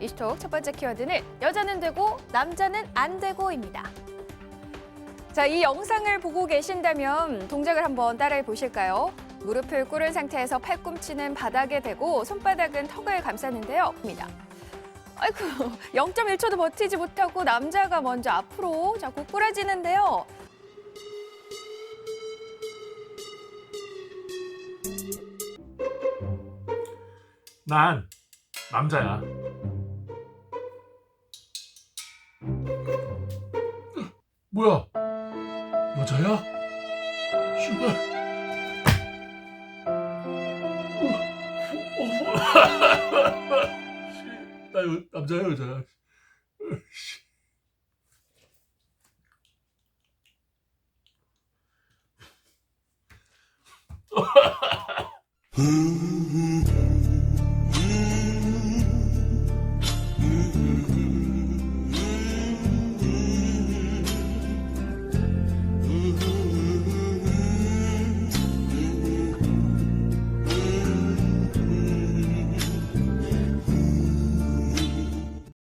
이슈톡 첫 번째 키워드는 여자는 되고 남자는 안 되고입니다. 자, 이 영상을 보고 계신다면 동작을 한번 따라해 보실까요? 무릎을 꿇은 상태에서 팔꿈치는 바닥에 대고 손바닥은 턱을 감싸는데요. 입니다. 아이고, 0.1초도 버티지 못하고 남자가 먼저 앞으로 자꾸 꾸라지는데요. 난 남자야. 뭐야? 여자야? 씨발. 씨, 나 여, 남자야 여자야.